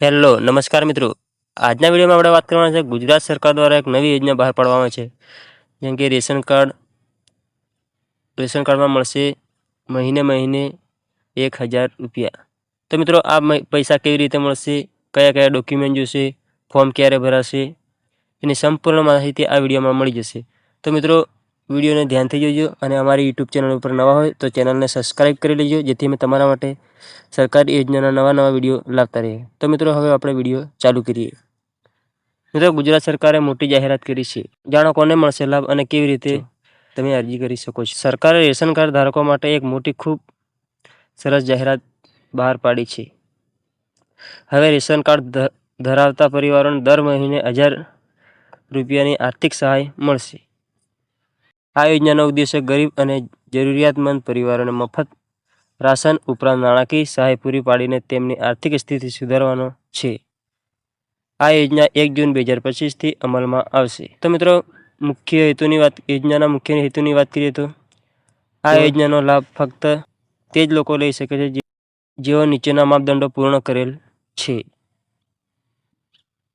Hello, નમસ્કાર મિત્રો. આજના વિડીયોમાં આપણે વાત કરવાના છે ગુજરાત સરકાર દ્વારા એક નવી યોજના બહાર પાડવામાં છે. જેમ કે રેશન કાર્ડ, રેશન કાર્ડમાં મળશે મહિને મહિને એક હજાર રૂપિયા. તો મિત્રો, આ પૈસા કેવી રીતે મળશે? કયા કયા ડોક્યુમેન્ટ જોશે? ફોર્મ ક્યારે ભરાશે? એની સંપૂર્ણ માહિતી આ વિડીયોમાં મળી જશે. તો મિત્રો વિડીયોને ધ્યાનથી જોજો અને અમારી યુટ્યુબ ચેનલ ઉપર નવા હોય તો ચેનલને સબસ્ક્રાઇબ કરી લેજો જેથી અમે તમારા માટે સરકારી યોજનાના નવા નવા વીડિયો લાવતા રહીએ. તો મિત્રો હવે આપણે વીડિયો ચાલુ કરીએ. મિત્રો ગુજરાત સરકારે મોટી જાહેરાત કરી છે. જાણો કોને મળશે લાભ અને કેવી રીતે તમે અરજી કરી શકો છો? સરકારે રેશન કાર્ડ ધારકો માટે એક મોટી ખૂબ સરસ જાહેરાત બહાર પાડી છે. હવે રેશન કાર્ડ ધરાવતા પરિવારોને દર મહિને હજાર રૂપિયાની આર્થિક સહાય મળશે. આ યોજનાનો ઉદ્દેશ્ય ગરીબ અને જરૂરિયાતમંદ પરિવારોને મફત રાશન ઉપરાંત નાણાકીય સહાય પૂરી પાડીને તેમની આર્થિક સ્થિતિ સુધારવાનો છે. આ યોજના એક જૂન બે હજાર પચીસથી અમલમાં આવશે. તો મિત્રો મુખ્ય હેતુની વાત યોજનાના મુખ્ય હેતુની વાત કરીએ તો આ યોજનાનો લાભ ફક્ત તે જ લોકો લઈ શકે છે જેઓ નીચેના માપદંડો પૂર્ણ કરેલ છે.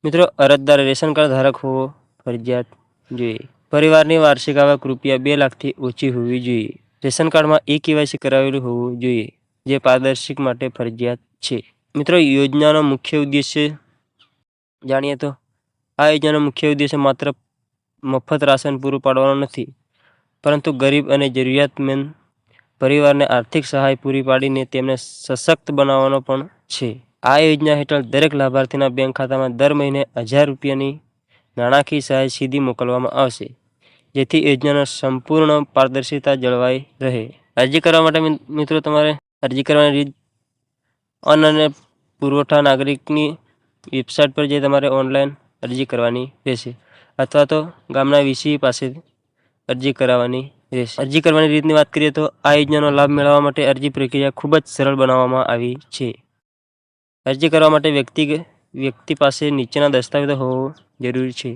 મિત્રો અરજદાર રેશન કાર્ડ ધારક હોવો ફરજિયાત જોઈએ. પરિવારની વાર્ષિક આવક રૂપિયા બે લાખથી ઓછી હોવી જોઈએ. રેશન કાર્ડમાં ઈ કેવાયસી કરાવેલું હોવું જોઈએ, જે પારદર્શિક માટે ફરજિયાત છે. મિત્રો યોજનાનો મુખ્ય ઉદ્દેશ્ય જાણીએ તો, આ યોજનાનો મુખ્ય ઉદ્દેશ્ય માત્ર મફત રાશન પૂરું પાડવાનો નથી, પરંતુ ગરીબ અને જરૂરિયાતમંદ પરિવારને આર્થિક સહાય પૂરી પાડીને તેમને સશક્ત બનાવવાનો પણ છે. આ યોજના હેઠળ દરેક લાભાર્થીના બેંક ખાતામાં દર મહિને હજાર રૂપિયાની નાણાકીય સહાય સીધી મોકલવામાં આવશે. જેથી યોજનાનો સંપૂર્ણ પારદર્શિતા જળવાઈ રહે. અરજી કરવા માટે મિત્રો તમારે અરજી કરવાની રીત અન્ન અને પુરવઠા નાગરિકની વેબસાઇટ પર જઈ તમારે ઓનલાઈન અરજી કરવાની રહેશે અથવા તો ગામના વીસી પાસે અરજી કરાવવાની રહેશે. અરજી કરવાની રીતની વાત કરીએ તો આ યોજનાનો લાભ મેળવવા માટે અરજી પ્રક્રિયા ખૂબ જ સરળ બનાવવામાં આવી છે. અરજી કરવા માટે વ્યક્તિ વ્યક્તિ પાસે નીચેના દસ્તાવેજો હોવો જરૂરી છે,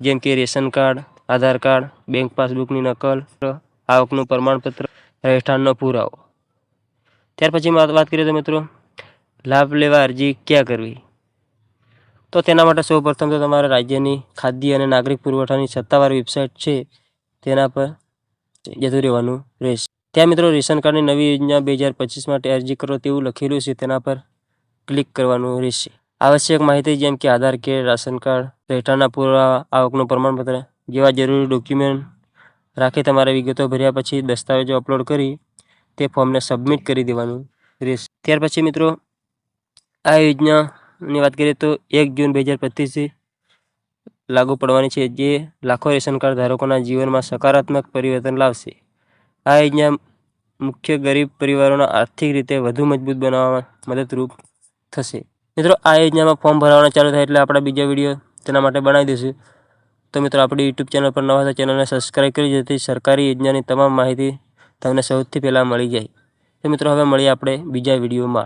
જેમ કે ration card Aadhaar card, bank પાસબુકની નકલ, આવકનું પ્રમાણપત્ર, રહેઠાણનો પુરાવો. ત્યાર પછી વાત કરીએ તો મિત્રો, લાભ લેવા અરજી ક્યાં કરવી? તો તેના માટે સૌપ્રથમ તો તમારે રાજ્યની ખાદ્ય અને નાગરિક પુરવઠાની સત્તાવાર વેબસાઇટ છે, તેના પર જતું રહેવાનું રહેશે. ત્યાં મિત્રો રેશન કાર્ડની નવી યોજના બે હજાર પચીસ માટે અરજી કરો તેવું લખેલું છે, તેના પર ક્લિક કરવાનું રહેશે. આવશ્યક માહિતી જેમ કે આધાર કાર્ડ, રાશન કાર્ડ, રહેઠાણના પુરાવા, આવકનું પ્રમાણપત્ર જેવા જરૂરી ડોક્યુમેન્ટ રાખી તમારા વિગતો ભર્યા પછી દસ્તાવેજો અપલોડ કરી તે ફોર્મને સબમિટ કરી દેવાનું રહેશે. ત્યાર પછી મિત્રો, આ યોજનાની વાત કરીએ તો એક જૂન બે હજાર પચીસથી લાગુ પડવાની છે જે લાખો રેશન કાર્ડ ધારકોના જીવનમાં સકારાત્મક પરિવર્તન લાવશે. આ યોજના મુખ્ય ગરીબ પરિવારોના આર્થિક રીતે વધુ મજબૂત બનાવવામાં મદદરૂપ થશે. મિત્રો, આ યોજનામાં ફોર્મ ભરવાના ચાલુ થાય એટલે આપણા બીજા વીડિયો તેના માટે બનાવી દઈશું. તો મિત્રો, આપણી યુટ્યુબ ચેનલ પર નવા હોય તો ચેનલને સબસ્ક્રાઈબ કરી, જેથી સરકારી યોજનાની તમામ માહિતી તમને સૌથી પહેલાં મળી જાય. તો મિત્રો, હવે મળીએ આપણે બીજા વિડીયોમાં.